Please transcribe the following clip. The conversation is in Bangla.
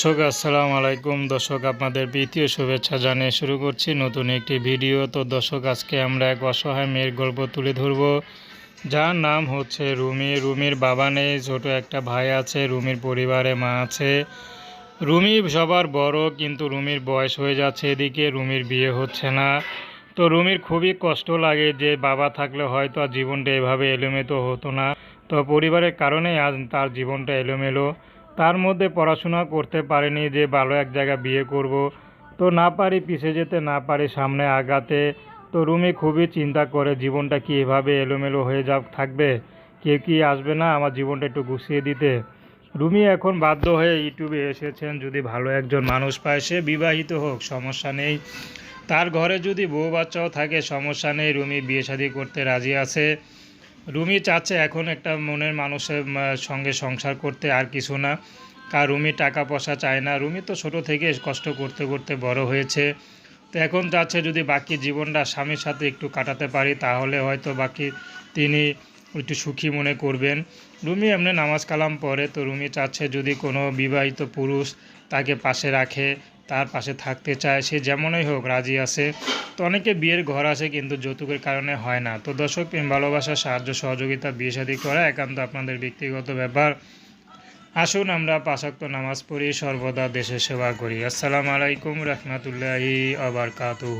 দর্শক, আসসালামু আলাইকুম। দর্শক, আপনাদের প্রীতীয় শুভেচ্ছা জানিয়ে শুরু করছি নতুন একটি ভিডিও। তো দর্শক, আজকে আমরা এক অসহায় মেয়ের গল্প তুলে ধরব। যার নাম হচ্ছে রুমি। রুমির বাবা নেই, ছোট একটা ভাই আছে, রুমির পরিবারে মা আছে। রুমি সবার বড়, কিন্তু রুমির বয়স হয়ে যাচ্ছে এদিকে, রুমির বিয়ে হচ্ছে না। তো রুমির খুবই কষ্ট লাগে যে বাবা থাকলে হয়তো আর জীবনটা এভাবে এলোমেতো হতো না। তো পরিবারের কারণেই আজ তার জীবনটা এলোমেলো। তার মধ্যে পড়াশোনা করতে পারেনি যে ভালো এক জায়গায় বিয়ে করব। তো না পারি পিছিয়ে যেতে না পারি, সামনে আগাতে। তো রুমি খুবই চিন্তা করে, জীবনটা কি এভাবে এলোমেলো হয়ে যা থাকবে? কেউ কি আসবে না আমার জীবনটা একটু গুছিয়ে দিতে? রুমি এখন বাধ্য হয়ে ইউটিউবে এসেছেন, যদি ভালো একজন মানুষ পায়, সে বিবাহিত হোক, সমস্যা নেই। তার ঘরে যদি বউ বাচ্চাও থাকে, সমস্যা নেই, রুমি বিয়ে শাদী করতে রাজি আছে। রুমি চাচ্ছে এখন একটা মনের মানুষের সঙ্গে সংসার করতে আর কিছু না। কার রুমি টাকা পয়সা চায় না। রুমি তো ছোট থেকে কষ্ট করতে করতে বড় হয়েছে। তো এখন চাচ্ছে যদি বাকি জীবনটা স্বামীর সাথে একটু কাটাতে পারি, তাহলে হয়তো বাকি তিনি একটু সুখী মনে করবেন। রুমি এমনি নামাজ কালাম পড়ে, তো রুমি চাচ্ছে যদি কোনো বিবাহিত পুরুষ তাকে পাশে রাখে তার পাশে থাকতে চায়, সে যেমনই হোক রাজি আছে। তো অনেকে বিয়ের ঘর আসে কিন্তু যৌতুকের কারণে হয় না। তো দর্শক, প্রেম, ভালোবাসা, সাহায্য, সহযোগিতা, বিয়ে শাদী করা একান্ত আপনাদের ব্যক্তিগত ব্যাপার। আসুন আমরা পাশাক্ত নামাজ পড়ি, সর্বদা দেশের সেবা করি। আসসালামু আলাইকুম রহমতুল্লাহি আবরকাতুহু